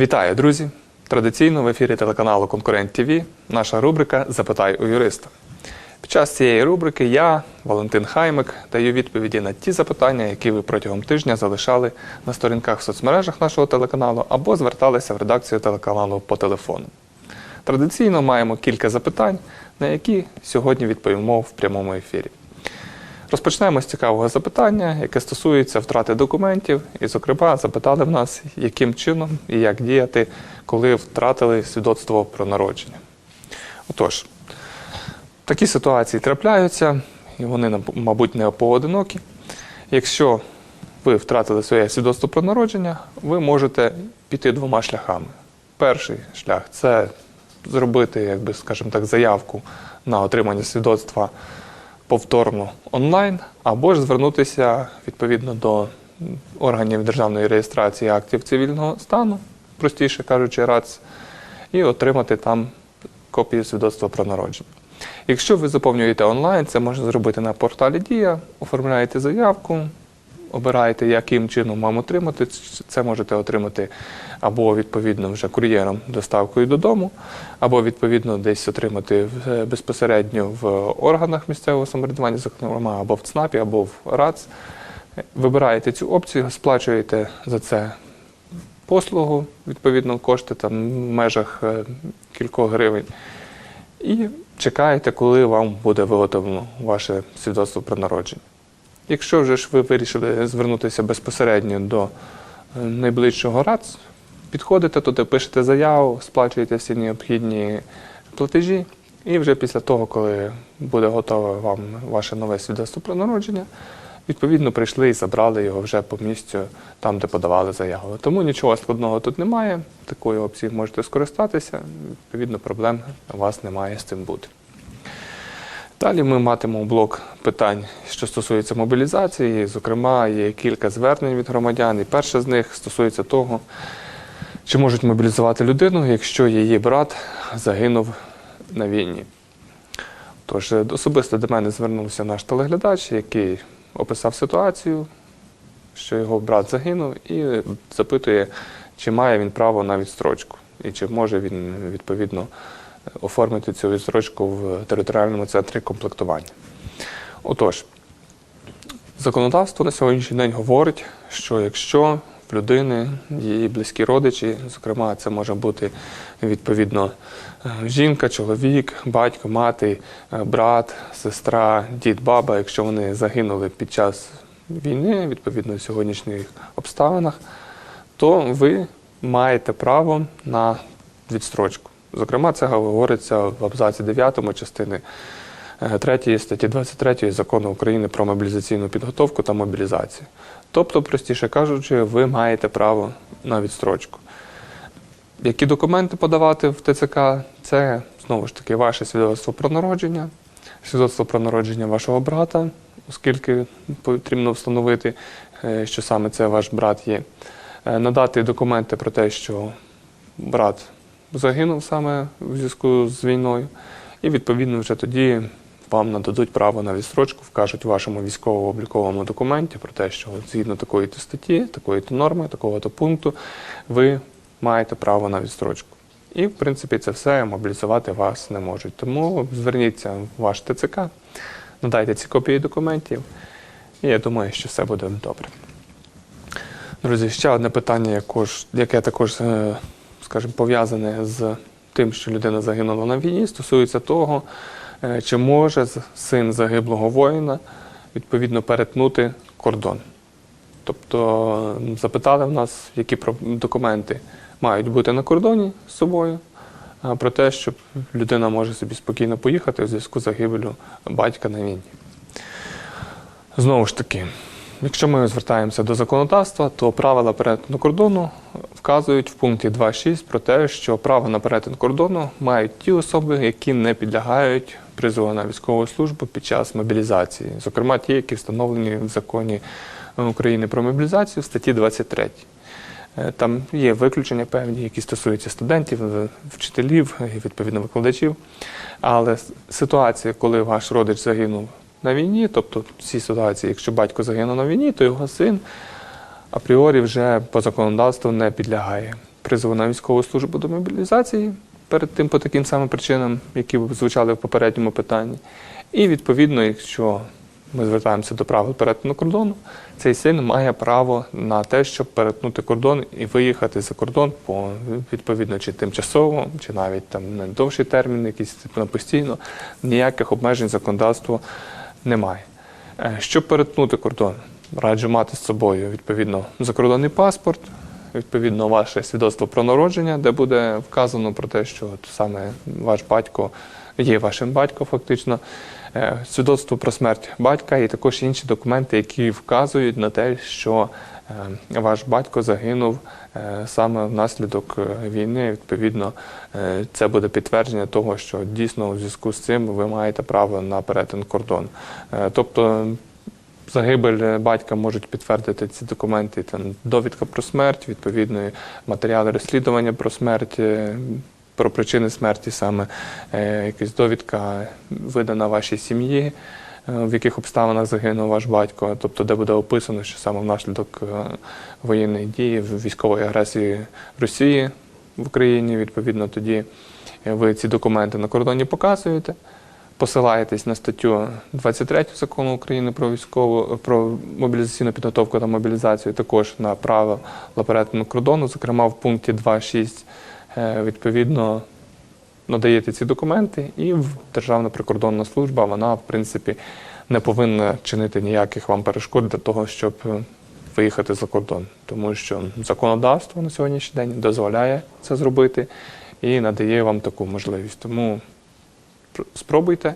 Вітаю, друзі! Традиційно в ефірі телеканалу Конкурент ТВ наша рубрика Запитай у юриста. Під час цієї рубрики я, Валентин Хаймик, даю відповіді на ті запитання, які ви протягом тижня залишали на сторінках в соцмережах нашого телеканалу або зверталися в редакцію телеканалу по телефону. Традиційно маємо кілька запитань, на які сьогодні відповімо в прямому ефірі. Розпочнемо з цікавого запитання, яке стосується втрати документів. І, зокрема, запитали в нас, яким чином і як діяти, коли втратили свідоцтво про народження. Отож, такі ситуації трапляються, і вони, мабуть, не поодинокі. Якщо ви втратили своє свідоцтво про народження, ви можете піти двома шляхами. Перший шлях це зробити, якби, скажімо так, заявку на отримання свідоцтва повторно онлайн, або ж звернутися відповідно до органів державної реєстрації актів цивільного стану, простіше кажучи, РАЦ, і отримати там копію свідоцтва про народження. Якщо ви заповнюєте онлайн, це можна зробити на порталі Дія, оформляєте заявку, обираєте, яким чином вам отримати. Це можете отримати або відповідно вже кур'єром доставкою додому, або відповідно десь отримати безпосередньо в органах місцевого самоврядування, зокрема, або в ЦНАПі, або в РАЦ. Вибираєте цю опцію, сплачуєте за це послугу, відповідно, кошти там в межах е, кількох гривень. І чекаєте, коли вам буде виготовлено ваше свідоцтво про народження. Якщо вже ж ви вирішили звернутися безпосередньо до е, найближчого РАЦ, підходите туди, пишете заяву, сплачуєте всі необхідні платежі, і вже після того, коли буде готове вам ваше нове свідоцтво про народження, відповідно прийшли і забрали його вже по місцю там, де подавали заяву. Тому нічого складного тут немає. Такою опцією можете скористатися. Відповідно, проблем у вас немає з цим бути. Далі ми матимемо блок питань, що стосується мобілізації. Зокрема, є кілька звернень від громадян. І перше з них стосується того, чи можуть мобілізувати людину, якщо її брат загинув на війні. Тож е, особисто до мене звернувся наш телеглядач, який описав ситуацію, що його брат загинув, і запитує, чи має він право на відстрочку, і чи може він відповідно оформити цю відстрочку в територіальному центрі комплектування. Отож, законодавство на сьогоднішній день говорить, що якщо в людини її близькі родичі, зокрема, це може бути відповідно е, жінка, чоловік, батько, мати, е, брат, сестра, дід, баба, якщо вони загинули під час війни, відповідно в сьогоднішніх обставинах, то ви маєте право на відстрочку. Зокрема, це говориться в абзаці 9 частини 3 статті 23 закону України про мобілізаційну підготовку та мобілізацію. Тобто, простіше кажучи, ви маєте право на відстрочку. Які документи подавати в ТЦК? Це знову ж таки ваше свідоцтво про народження, свідоцтво про народження вашого брата, оскільки потрібно встановити, е, що саме це ваш брат є. Е, Надати документи про те, що брат загинув саме в зв'язку з війною, і відповідно вже тоді вам нададуть право на відстрочку, вкажуть в вашому військово-обліковому документі про те, що згідно такої то статті, такої то норми, такого то пункту, ви маєте право на відстрочку. І, в принципі, це все мобілізувати вас не можуть. Тому зверніться в ваш ТЦК, надайте ці копії документів, і я думаю, що все буде добре. Друзі, ще одне питання, яке також, е, скажімо, пов'язане з тим, що людина загинула на війні, стосується того, е, чи може син загиблого воїна відповідно перетнути кордон. Тобто запитали в нас, які документи мають бути на кордоні з собою, про те, що людина може собі спокійно поїхати у зв'язку з загибелю батька на війні. Знову ж таки, якщо ми звертаємося до законодавства, то правила перетину кордону вказують в пункті 2.6 про те, що право на перетин кордону мають ті особи, які не підлягають призову на військову службу під час мобілізації, зокрема ті, які встановлені в законі України про мобілізацію в статті 23. Е, Там є виключення певні, які стосуються студентів, вчителів і відповідно викладачів. Але ситуація, коли ваш родич загинув на війні, тобто в цій ситуації, якщо батько загинув на війні, то його син апріорі вже по законодавству не підлягає призову на військову службу до мобілізації перед тим по таким самим причинам, які звучали в попередньому питанні. І відповідно, якщо ми звертаємося до правил перетину кордону, цей син має право на те, щоб перетнути кордон і виїхати за кордон по відповідно чи тимчасово, чи навіть там на довший термін, якийсь типу постійно. Ніяких обмежень законодавство немає. Е, Щоб перетнути кордон, раджу мати з собою відповідно закордонний паспорт, відповідно ваше свідоцтво про народження, де буде вказано про те, що от саме ваш батько є вашим батьком, фактично, Е, свідоцтво про смерть батька і також інші документи, які вказують на те, що е, ваш батько загинув е, саме внаслідок війни. Відповідно, це буде підтвердження того, що дійсно у зв'язку з цим ви маєте право на перетин кордону. Е, Тобто загибель батька можуть підтвердити ці документи, там довідка про смерть, відповідно, матеріали розслідування про смерть, е, про причини смерті, саме е, якась довідка видана вашій сім'ї, е, в яких обставинах загинув ваш батько, тобто де буде описано, що саме внаслідок е, воєнної дії, військової агресії Росії в Україні, відповідно, тоді е, ви ці документи на кордоні показуєте посилаєтесь на статтю 23 закону України про військову про мобілізаційну підготовку та мобілізацію, також на право перетину кордону. Зокрема, в пункті 2.6 е, відповідно надаєте ці документи, і Державна прикордонна служба вона, в принципі, не повинна чинити ніяких вам перешкод для того, щоб е, виїхати за кордон, тому що законодавство на сьогоднішній день дозволяє це зробити і надає вам таку можливість. Тому спробуйте.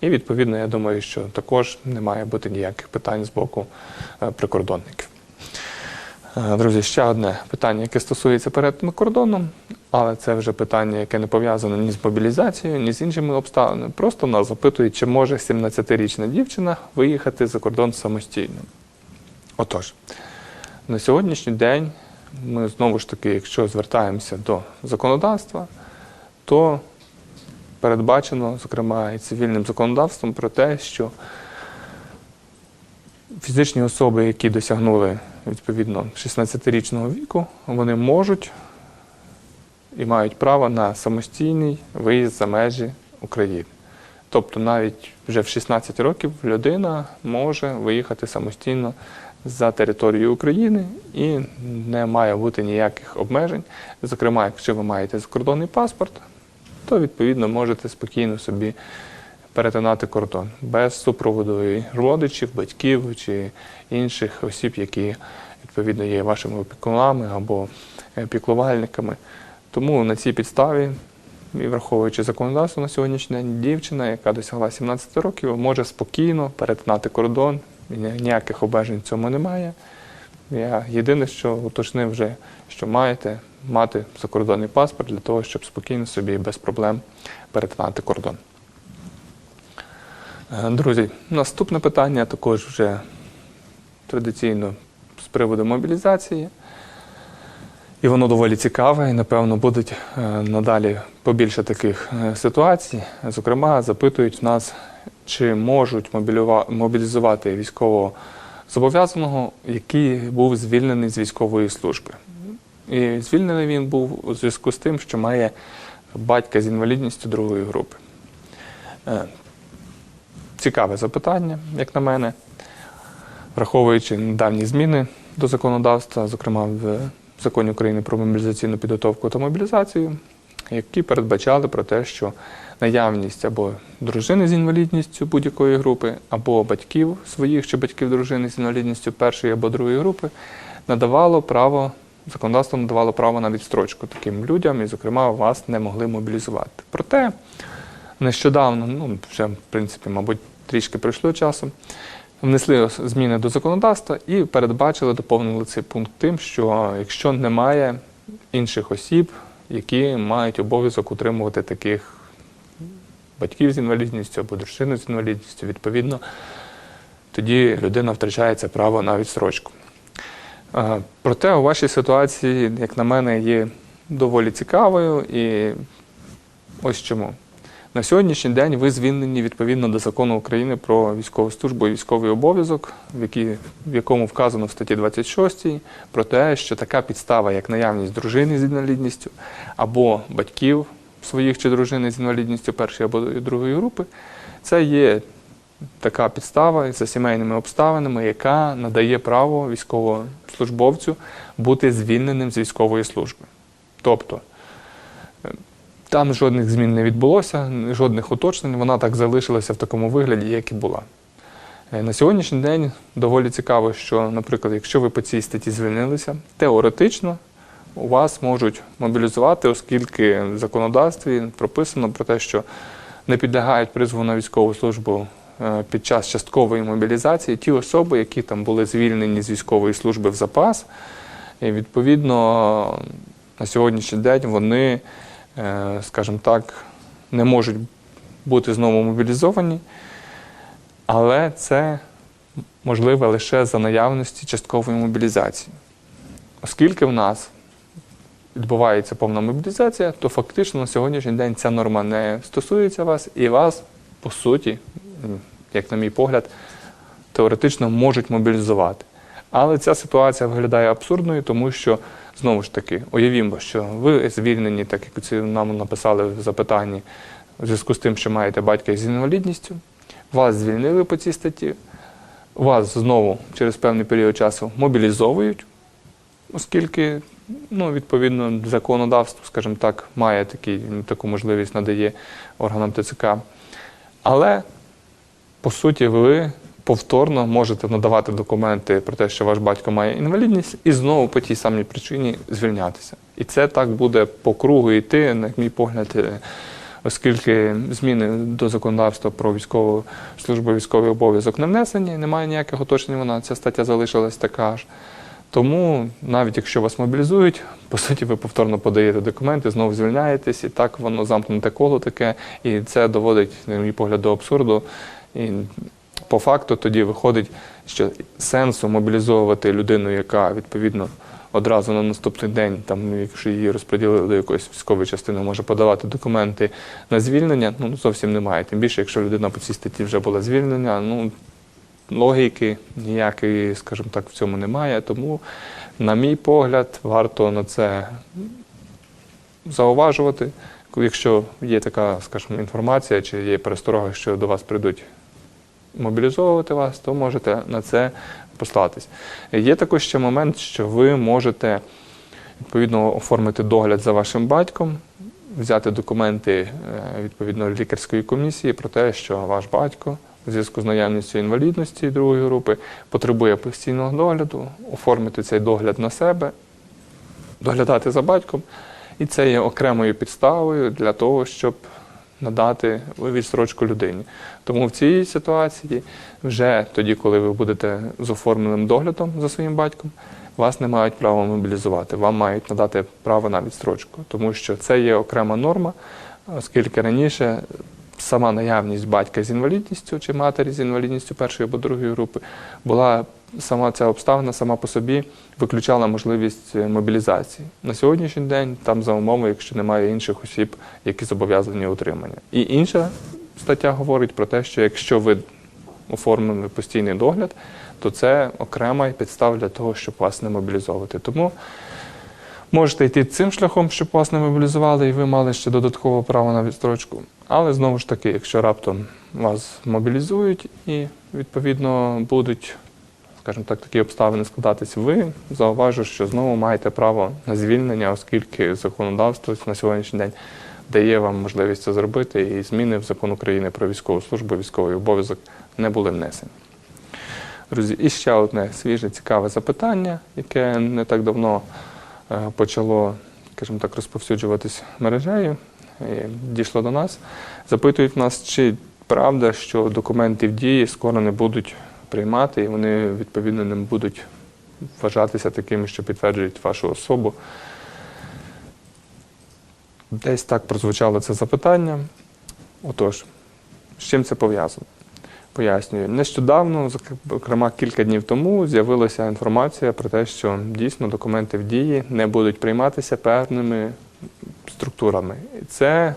І відповідно, я думаю, що також не має бути ніяких питань з боку е, прикордонників. Е, Друзі, ще одне питання, яке стосується перетину кордону, але це вже питання, яке не пов'язане ні з мобілізацією, ні з іншими обставинами. Просто нас запитують, чи може 17-річна дівчина виїхати за кордон самостійно. Отож, на сьогоднішній день ми знову ж таки, якщо звертаємося до законодавства, то передбачено, зокрема, і цивільним законодавством про те, що фізичні особи, які досягнули відповідно 16-річного віку, вони можуть і мають право на самостійний виїзд за межі України. Тобто навіть вже в 16 років людина може виїхати самостійно за територію України і не має бути ніяких обмежень. Зокрема, якщо ви маєте закордонний паспорт, то відповідно можете спокійно собі перетинати кордон без супроводу родичів, батьків чи інших осіб, які відповідно є вашими опікунами або е, піклувальниками. Тому на цій підставі, і враховуючи законодавство на сьогоднішній день, дівчина, яка досягла 17 років, може спокійно перетинати кордон. Ніяких обмежень в цьому немає. Я єдине, що уточнив вже, що маєте мати закордонний паспорт для того, щоб спокійно собі без проблем перетинати кордон. Е, Друзі, наступне питання також вже традиційно з приводу мобілізації. І воно доволі цікаве, і напевно будуть е, надалі побільше таких е, ситуацій. Зокрема, запитують нас, чи можуть мобілізувати військового зобов'язаного, який був звільнений з військової служби. І звільнений він був у зв'язку з тим, що має батька з інвалідністю другої групи. Е, Цікаве запитання, як на мене, враховуючи недавні зміни до законодавства, зокрема в законі України про мобілізаційну підготовку та мобілізацію, які передбачали про те, що наявність або дружини з інвалідністю будь-якої групи, або батьків своїх чи батьків дружини з інвалідністю першої або другої групи надавало право, законодавство надавало право на відстрочку таким людям, і, зокрема, вас не могли мобілізувати. Проте нещодавно, ну вже в принципі, мабуть, трішки пройшло часу. Внесли зміни до законодавства і передбачили, доповнили цей пункт тим, що якщо немає інших осіб, які мають обов'язок утримувати таких батьків з інвалідністю або дружину з інвалідністю, відповідно, тоді людина втрачає це право на відстрочку. Е, Проте у вашій ситуації, як на мене, є доволі цікавою і ось чому. На сьогоднішній день ви звільнені відповідно до закону України про військову службу і військовий обов'язок, в, в якому вказано в статті 26 про те, що така підстава, як наявність дружини з інвалідністю або батьків своїх чи дружини з інвалідністю першої або другої групи, це є така підстава за сімейними обставинами, яка надає право військовослужбовцю бути звільненим з військової служби. Тобто там жодних змін не відбулося, жодних уточнень, вона так залишилася в такому вигляді, як і була. Е, На сьогоднішній день доволі цікаво, що, наприклад, якщо ви по цій статті звільнилися, теоретично у вас можуть мобілізувати, оскільки в законодавстві прописано про те, що не підлягають призву на військову службу е, під час часткової мобілізації ті особи, які там були звільнені з військової служби в запас. І відповідно на сьогоднішній день вони, скажімо так, не можуть бути знову мобілізовані, але це можливе лише за наявності часткової мобілізації. Оскільки в нас відбувається повна мобілізація, то фактично на сьогоднішній день ця норма не стосується вас, і вас, по суті, як на мій погляд, теоретично можуть мобілізувати. Але ця ситуація виглядає абсурдною, тому що знову ж таки уявімо, що ви звільнені, так як нам написали в запитанні, в зв'язку з тим, що маєте батька з інвалідністю, вас звільнили по цій статті, вас знову через певний період часу мобілізовують, оскільки ну, відповідно законодавство, скажімо так, має такий, таку можливість надає органам ТЦК. Але по суті, ви повторно можете надавати документи про те, що ваш батько має інвалідність, і знову по тій самій причині звільнятися. І це так буде по кругу йти, на мій погляд, е, оскільки зміни до законодавства про військову службу військовий обов'язок не внесені, немає ніяких уточнень, вона ця стаття залишилась така ж. Тому навіть якщо вас мобілізують, по суті, ви повторно подаєте документи, знову звільняєтесь, і так воно замкнуте коло таке, і це доводить, на мій погляд, до абсурду. І по факту тоді виходить, що сенсу мобілізовувати людину, яка відповідно одразу на наступний день, там, якщо її розподілили до якоїсь військової частини, може подавати документи на звільнення, ну зовсім немає. Тим більше, якщо людина по цій статті вже була звільнена, ну логіки ніякої, скажімо так, в цьому немає. Тому, на мій погляд, варто на це зауважувати. Якщо є така, скажімо, інформація чи є пересторога, що до вас прийдуть мобілізовувати вас, то можете на це послатись. Є також ще момент, що ви можете відповідно оформити догляд за вашим батьком, взяти документи е, відповідно лікарської комісії про те, що ваш батько у зв'язку з наявністю інвалідності другої групи потребує постійного догляду, оформити цей догляд на себе, доглядати за батьком. І це є окремою підставою для того, щоб надати відстрочку людині. Тому в цій ситуації, вже тоді, коли ви будете з оформленим доглядом за своїм батьком, вас не мають права мобілізувати, вам мають надати право на відстрочку, тому що це є окрема норма, оскільки раніше сама наявність батька з інвалідністю чи матері з інвалідністю першої або другої групи була сама ця обставина сама по собі виключала можливість е, мобілізації. На сьогоднішній день там за умови, якщо немає інших осіб, які зобов'язані утримання. І інша стаття говорить про те, що якщо ви оформили постійний догляд, то це окрема підстава для того, щоб вас не мобілізовувати. Тому можете йти цим шляхом, щоб вас не мобілізували, і ви мали ще додаткове право на відстрочку. Але знову ж таки, якщо раптом вас мобілізують і відповідно будуть, скажімо так, такі обставини складатись, ви зауважу, що знову маєте право на звільнення, оскільки законодавство на сьогоднішній день дає вам можливість це зробити, і зміни в закон України про військову службу, військовий обов'язок не були внесені. Друзі, і ще одне свіже цікаве запитання, яке не так давно е, почало, скажімо так, розповсюджуватись мережею, і дійшло до нас. Запитують нас, чи правда, що документи в дії скоро не будуть приймати, і вони відповідно не будуть вважатися такими, що підтверджують вашу особу. Десь так прозвучало це запитання. Отож, з чим це пов'язано? Пояснюю, нещодавно, зокрема кілька днів тому, з'явилася інформація про те, що дійсно документи в дії не будуть прийматися певними структурами. І це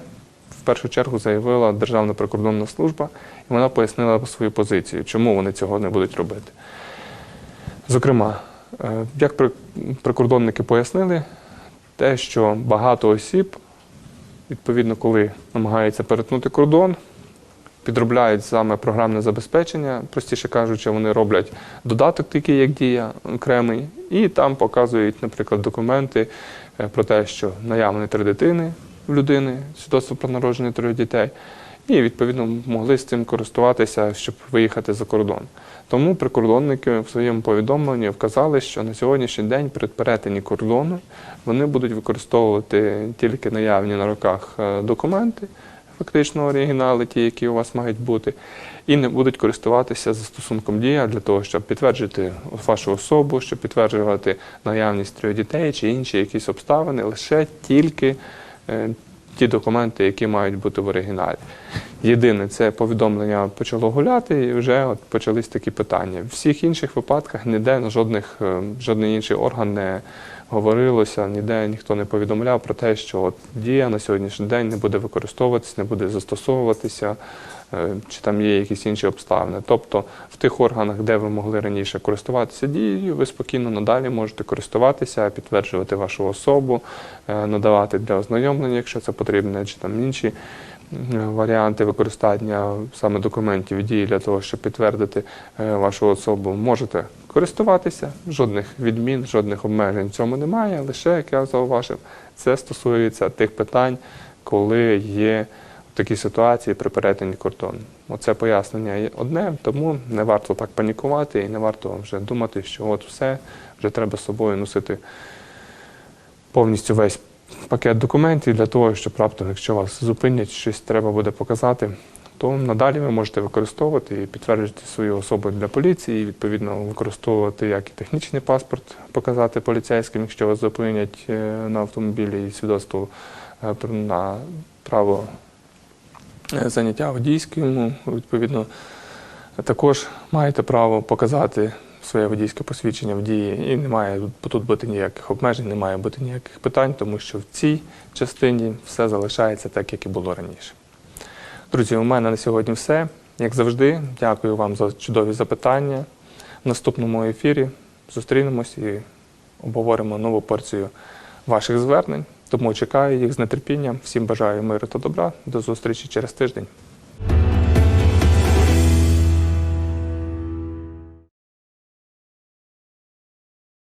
в першу чергу заявила Державна прикордонна служба, і вона пояснила свою позицію, чому вони цього не будуть робити. Зокрема, е, як прикордонники пояснили, те, що багато осіб, відповідно, коли намагаються перетнути кордон, підробляють саме програмне забезпечення, простіше кажучи, вони роблять додаток, такий як дія окремий, і там показують, наприклад, документи е, про те, що наявні три дитини в людини, свідоцтво про народження трьох дітей, і відповідно могли з цим користуватися, щоб виїхати за кордон. Тому прикордонники в своєму повідомленні вказали, що на сьогоднішній день при перетині кордону вони будуть використовувати тільки наявні на руках е, документи, фактично оригінали, ті, які у вас мають бути, і не будуть користуватися застосунком дія для того, щоб підтверджувати вашу особу, щоб підтверджувати наявність трьох дітей чи інші якісь обставини, лише тільки ті документи, які мають бути в оригіналі. Єдине, це повідомлення почало гуляти, і вже от почались такі питання. В всіх інших випадках ніде жодних, е, жодний інший орган не говорилося, ніде ніхто не повідомляв про те, що от дія на сьогоднішній день не буде використовуватися, не буде застосовуватися, е, чи там є якісь інші обставини. Тобто в тих органах, де ви могли раніше користуватися дією, ви спокійно надалі можете користуватися, підтверджувати вашу особу, е, надавати для ознайомлення, якщо це потрібно, чи там інші е, варіанти використання саме документів дії для того, щоб підтвердити вашу особу, можете користуватися. Жодних відмін, жодних обмежень в цьому немає. Лише, як я зауважив, це стосується тих питань, коли є такі ситуації при перетині кордону. Оце пояснення є одне, тому не варто так панікувати і не варто вже думати, що от все, вже треба з собою носити повністю весь пакет документів для того, щоб раптом, якщо вас зупинять, щось треба буде показати, то надалі ви можете використовувати і підтверджувати свою особу для поліції, і відповідно використовувати як і технічний паспорт, показати поліцейським, якщо вас зупинять е, на автомобілі і свідоцтво е, на право е, заняття водійським, відповідно, також маєте право показати своє водійське посвідчення в дії, і немає тут бути ніяких обмежень, не має бути ніяких питань, тому що в цій частині все залишається так, як і було раніше. Друзі, у мене на сьогодні все. Як завжди, дякую вам за чудові запитання. В наступному ефірі зустрінемось і обговоримо нову порцію ваших звернень. Тому чекаю їх з нетерпінням. Всім бажаю миру та добра. До зустрічі через тиждень.